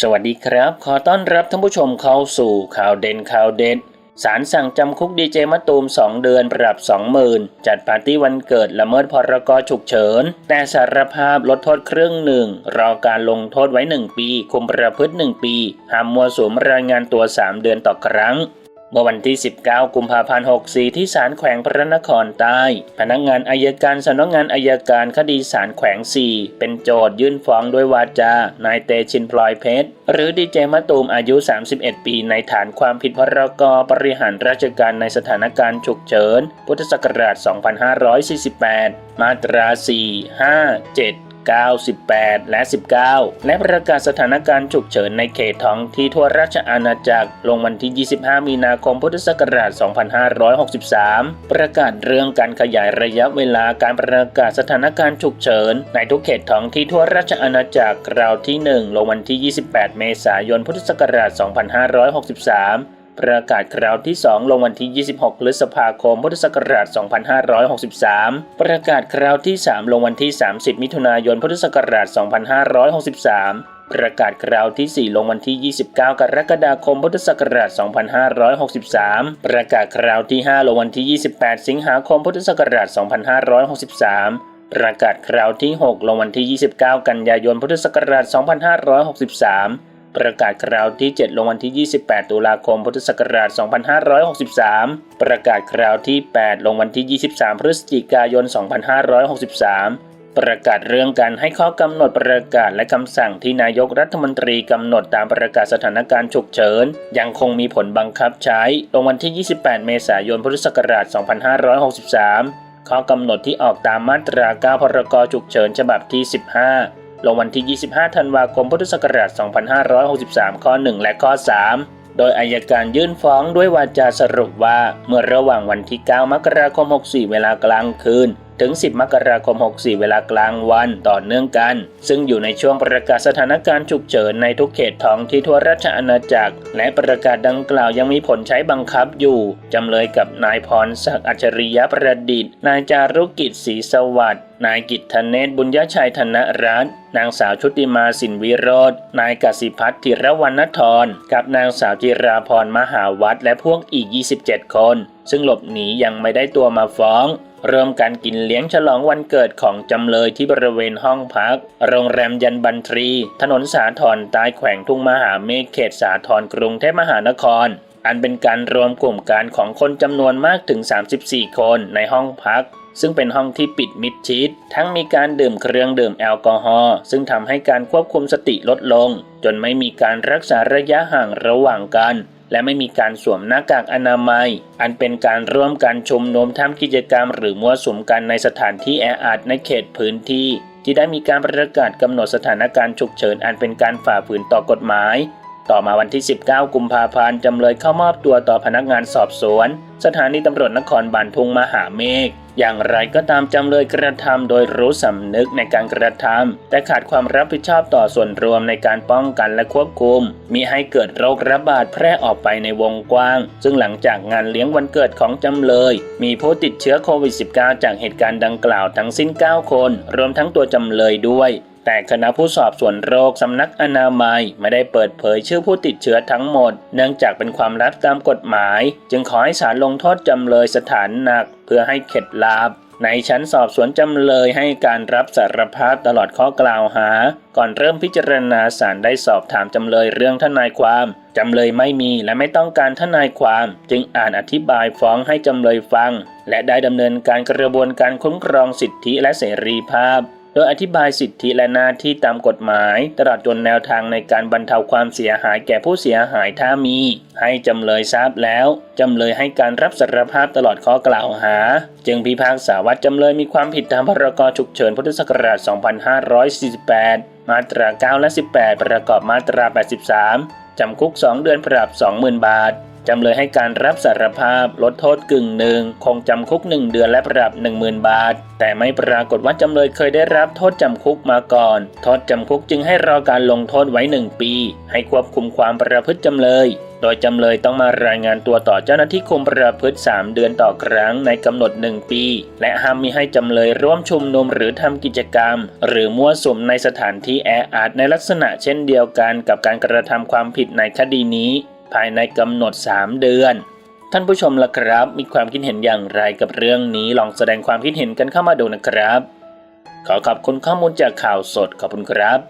สวัสดีครับ ขอต้อนรับท่านผู้ชมเข้าสู่ข่าวเด่นข่าวเด็ดสารสั่งจำคุกดีเจมะตูม 2 เดือนปรับ 20,000 จัดปาร์ตี้วันเกิดละเมิดพรกฉุกเฉิน แต่สารภาพลดโทษครึ่งหนึ่ง รอการลงโทษไว้ 1 ปี คุมประพฤติ 1 ปีห้ามมัวสวมรายงานตัว 3 เดือนต่อครั้ง เมื่อวันที่ 19 กุมภาพันธ์ 64 ที่ศาลแขวงพระนครใต้ พนักงานอายการสำนักงานอายการคดีศาลแขวง 4 เป็นโจทยื่นฟ้องด้วยวาจา นายเตชินพลอยเพชร หรือดีเจมะตูมอายุ 31 ปี ในฐานความผิดพรกบริหารราชการในสถานการณ์ฉุกเฉิน พุทธศักราช 2548 มาตรา 4 5 7 9 18และ 19 และประกาศสถานการณ์ฉุกเฉินในเขตท้องที่ทั่วราชอาณาจักร ลงวันที่ 25 มีนาคมพุทธศักราช 2563 ประกาศเรื่องการขยายระยะเวลาการประกาศสถานการณ์ฉุกเฉิน ในทุกเขตท้องที่ทั่วราชอาณาจักรคราวที่ 1 ลงวันที่ 28 เมษายนพุทธศักราช 2563 ประกาศคราวที่ 2 ลงวันที่ 26 พฤษภาคมพุทธศักราช 2563 ประกาศคราวที่ 3 ลงวันที่ 30 มิถุนายนพุทธศักราช 2563ประกาศคราวที่ 4 ลงวันที่ 29 กรกฎาคม พุทธศักราช 2563 ประกาศคราวที่ 5 ลงวันที่ 28 สิงหาคม พุทธศักราช 2563 ประกาศคราวที่ 6 ลงวันที่ 29 กันยายน พุทธศักราช 2563 ประกาศคราวที่ 7 ลงวันที่ 28 ตุลาคม พุทธศักราช 2563 ประกาศคราวที่ 8 ลงวันที่ 23 พฤศจิกายน 2563ประกาศเรื่องการให้ข้อกำหนดประกาศและคำสั่งที่นายกรัฐมนตรีกำหนดตามประกาศสถานการณ์ฉุกเฉิน ยังคงมีผลบังคับใช้ลงวันที่ 28 เมษายน พุทธศักราช 2563 ข้อกำหนดที่ออกตามมาตรา 9 พรกฉุกเฉินฉบับที่ 15 ลงวันที่ 25 ธันวาคม พุทธศักราช 2563 ข้อ 1 และข้อ 3 โดยอายการยื่นฟ้องด้วยวาจาสรุปว่าเมื่อระหว่างวันที่ 9 มกราคม 64 เวลากลางคืน ถึง 10 มกราคม 64 เวลากลางวันต่อเนื่องกัน ซึ่งอยู่ในช่วงประกาศสถานการณ์ฉุกเฉินในทุกเขตท้องที่ทั่วราชอาณาจักร และประกาศดังกล่าวยังมีผลใช้บังคับอยู่ จำเลยกับนายพรศักดิ์อัจฉริยประดิษฐ์นายจารุกิจศรีสวัสดิ์นายกิตธเนศบุญญชัยธนรัตน์นางสาวชุติมาสินวิโรธนายกสิพัฒน์ธิรวรรณธรกับนางสาวจิราพรมหาวัฒน์และพวกอีก 27 คน ซึ่งหลบหนียังไม่ได้ตัวมาฟ้อง เริ่มการกินเลี้ยงฉลองวันเกิดของจำเลยที่บริเวณห้องพัก โรงแรมยันบันทรี ถนนสาทรใต้แขวงทุ่งมหาเมฆเขตสาทรกรุงเทพมหานคร อันเป็นการรวมกลุ่มการของคนจำนวนมากถึง 34 คนในห้องพัก ซึ่งเป็นห้องที่ปิดมิดชิด ทั้งมีการดื่มเครื่องดื่มแอลกอฮอล์ซึ่งทำให้การควบคุมสติลดลง จนไม่มีการรักษาระยะห่างระหว่างกัน และไม่มีการสวมหน้ากากอนามัย อันเป็นการร่วมกันชุมนุมทำกิจกรรม หรือมั่วสุมกันในสถานที่แออัดในเขตพื้นที่ ที่ได้มีการประกาศกำหนดสถานการณ์ฉุกเฉินอันเป็นการฝ่าฝืนต่อกฎหมาย ต่อมาวันที่ 19 กุมภาพันธ์จำเลยเข้ามอบตัวต่อพนักงานสอบสวน สถานีตำรวจนครบาลทุ่งมหาเมฆ อย่างไรก็ตามจำเลยกระทำโดยรู้สำนึกในการกระทำแต่ขาดความรับผิดชอบต่อส่วนรวมในการป้องกันและควบคุม มิให้เกิดโรคระบาดแพร่ออกไปในวงกว้าง ซึ่งหลังจากงานเลี้ยงวันเกิดของจำเลย มีผู้ติดเชื้อโควิด -19 จากเหตุการณ์ดังกล่าวทั้งสิ้น 9 คน รวมทั้งตัวจำเลยด้วย แต่คณะผู้สอบสวนโรคสำนักอนามัยไม่ได้เปิดเผยชื่อผู้ติดเชื้อทั้งหมด เนื่องจากเป็นความลับตามกฎหมาย จึงขอให้ศาลลงโทษจำเลยสถานหนัก เพื่อให้เข็ดลาบในชั้นสอบสวนจำเลยให้การรับสารภาพตลอดข้อกล่าวหา ก่อนเริ่มพิจารณาศาลได้สอบถามจำเลยเรื่องทนายความ จำเลยไม่มีและไม่ต้องการทนายความ จึงอ่านอธิบายฟ้องให้จำเลยฟัง และได้ดำเนินการกระบวนการคุ้มครองสิทธิและเสรีภาพ โดยอธิบายสิทธิและหน้าที่ตามกฎหมาย ตลอดจนแนวทางในการบรรเทาความเสียหายแก่ผู้เสียหายถ้ามี ให้จำเลยทราบแล้ว จำเลยให้การรับสารภาพตลอดข้อกล่าวหา จึงพิพากษาว่าจำเลยมีความผิดตามพรกฉุกเฉินพุทธศักราช 2548 มาตรา 9 และ 18 ประกอบมาตรา 83 จำคุก 2 เดือนปรับ 20,000 บาท จำเลยให้การรับสารภาพลดโทษกึ่งหนึ่งคงจำคุก 1 เดือนและปรับ 10,000 บาท แต่ไม่ปรากฏว่าจำเลยเคยได้รับโทษจำคุกมาก่อน โทษจำคุกจึงให้รอการลงโทษไว้ 1 ปี ให้ควบคุมความประพฤติจำเลย โดยจำเลยต้องมารายงานตัวต่อเจ้าหน้าที่คุมประพฤติ 3 เดือนต่อครั้งในกำหนด 1 ปี และห้ามมิให้จำเลยร่วมชุมนุมหรือทำกิจกรรม หรือมั่วสุมในสถานที่แออัดในลักษณะเช่นเดียวกันกับการกระทำความผิดในคดีนี้ ภายในกำหนด 3 เดือน ท่านผู้ชมล่ะครับ มีความคิดเห็นอย่างไรกับเรื่องนี้ลองแสดงความคิดเห็นกันเข้ามาดูนะครับ ขอขอบคุณข้อมูลจากข่าวสดขอบคุณครับ